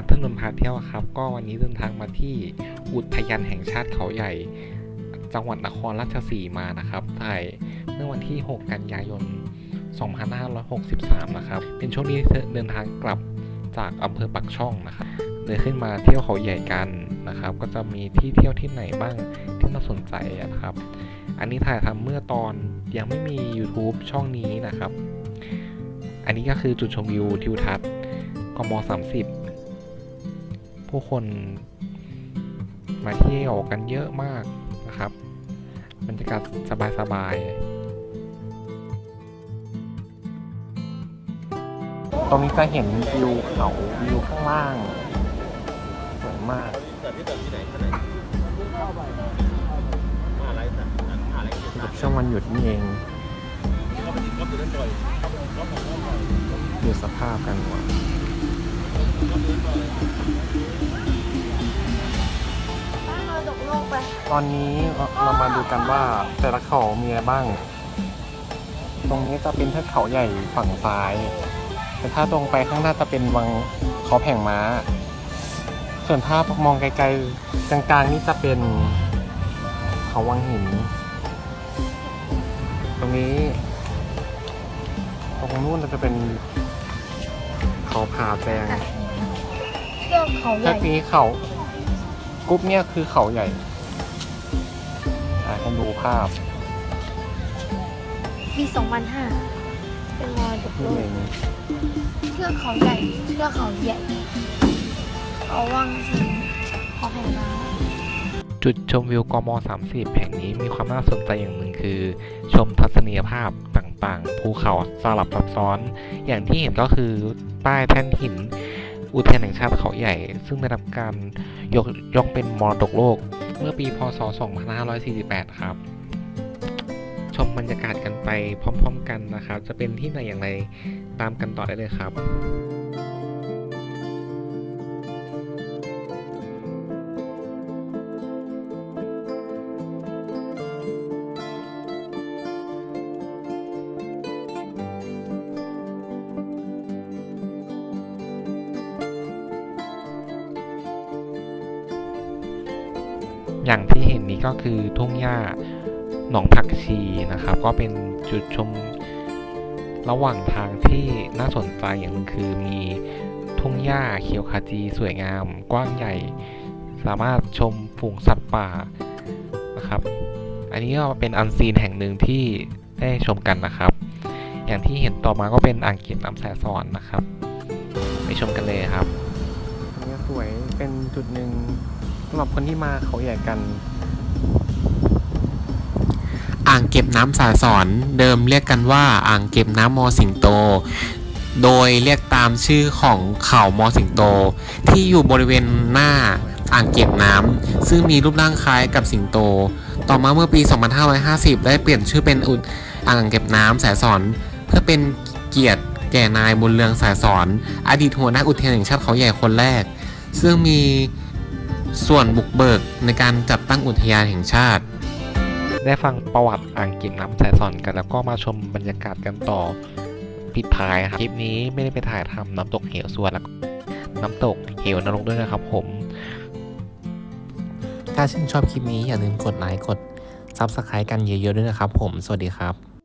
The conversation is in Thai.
นัทถนนพาเที่ยวครับ ก็วันนี้เดินทางมาที่อุทยานแห่งชาติเขาใหญ่ จังหวัดนครราชสีมานะครับถ่ายเมื่อวันที่ 6 กันยายน 2563 นะครับ เป็นช่วงที่เดินทางกลับจากอำเภอปักช่องนะครับเลยขึ้นมาเที่ยวเขาใหญ่กันนะครับ ก็จะมีที่เที่ยวที่ไหนบ้างที่น่าสนใจนะครับ อันนี้ถ่ายทำเมื่อตอนยังไม่มี YouTube ช่องนี้นะครับ อันนี้ก็คือจุดชมวิวทิวทัศน์กม30 ผู้คนมาเที่ยวกันเยอะมากนะครับบรรยากาศสบายๆ ตรงนี้จะเห็นวิวเขาวิวข้างล่างสวยมากกับช่วงวันหยุดนี่เองดูสภาพกันว่า ตอนนี้เราเรามาดูกันว่าแต่ละเขามีอะไรบ้าง ตรงนี้จะเป็นเทือกเขาใหญ่ฝั่งซ้าย แต่ถ้าตรงไปข้างหน้าจะเป็นวังเขาแผงม้า ส่วนถ้ามองไกลๆกลางๆนี่จะเป็นเขาวังหิน ตรงนี้ ตรงนู้นจะเป็นเขาผาแจง เรื่องเขาใหถ้าญ่ทีนี้เขากรุ๊ปเนี่ยคือเขาใหญ่อ่าให้ดูภาพปี2005เป็นมรดกโลนี่กเองเทือกเขาใหญ่เทือกเขาใหญ่เขาวังหินเขาแห่งน้จุดชมวิวกม 30 แห่งนี้มีความน่าสนใจอย่างหนึ่งคือ ชมทัศนียภาพต่างๆ ภูเขาสลับซับซ้อน อย่างที่เห็นก็คือป้ายแท่นหิน อุทยานแห่งชาติเขาใหญ่ ซึ่งได้รับการยกยกเป็นมรดกโลก เมื่อปีพศ 2548 ครับ ชมบรรยากาศกันไปพร้อม ๆ กันนะครับ จะเป็นที่ไหนอย่างไรตามกันต่อได้เลยครับ อย่างที่เห็นนี้ก็คือทุ่งหญ้าหนองผักชีนะครับ ก็เป็นจุดชมระหว่างทางที่น่าสนใจอย่างหนึงคือมีทุ่งหญ้าเขียวขจีสวยงาม กว้างใหญ่ สามารถชมฝูงสัตว์ป่านะครับ อันนี้ก็เป็นอันซีนแห่งหนึ่งที่ได้ชมกันนะครับ อย่างที่เห็นต่อมาก็เป็นอ่างเก็บน้ำแสซอนนะครับ ไปชมกันเลยครับอันนี้สวยเป็นจุดหนึ่ง สำหรับคนที่มาเขาใหญ่กัน อ่างเก็บน้ำสาสอนเดิมเรียกกันว่าอ่างเก็บน้ำมอสิงโต โดยเรียกตามชื่อของเขามอสิงโต ที่อยู่บริเวณหน้าอ่างเก็บน้ำซึ่งมีรูปร่างคล้ายกับสิงโต ต่อมาเมื่อปี 2550 ได้เปลี่ยนชื่อเป็นอุอ่างเก็บน้ำสายสอนเพื่อเป็นเกียรติแก่นายบุญเรืองสายสอน อดีตหัวหน้าอุทยานแห่งชาติเขาใหญ่คนแรก ซึ่งมี ส่วนบุกเบิกในการจัดตั้งอุทยานแห่งชาติ ได้ฟังประวัติอ่างเก็บน้ำสายสอนกัน แล้วก็มาชมบรรยากาศกันต่อปิดท้ายครับคลิปนี้ไม่ได้ไปถ่ายทำน้ำตกเหวส่วนแล้วก็น้ำตกเหวนรกด้วยนะครับผม ถ้าชื่นชอบคลิปนี้อย่าลืมกดไลค์กด Subscribe กันเยอะๆด้วยนะครับผม สวัสดีครับ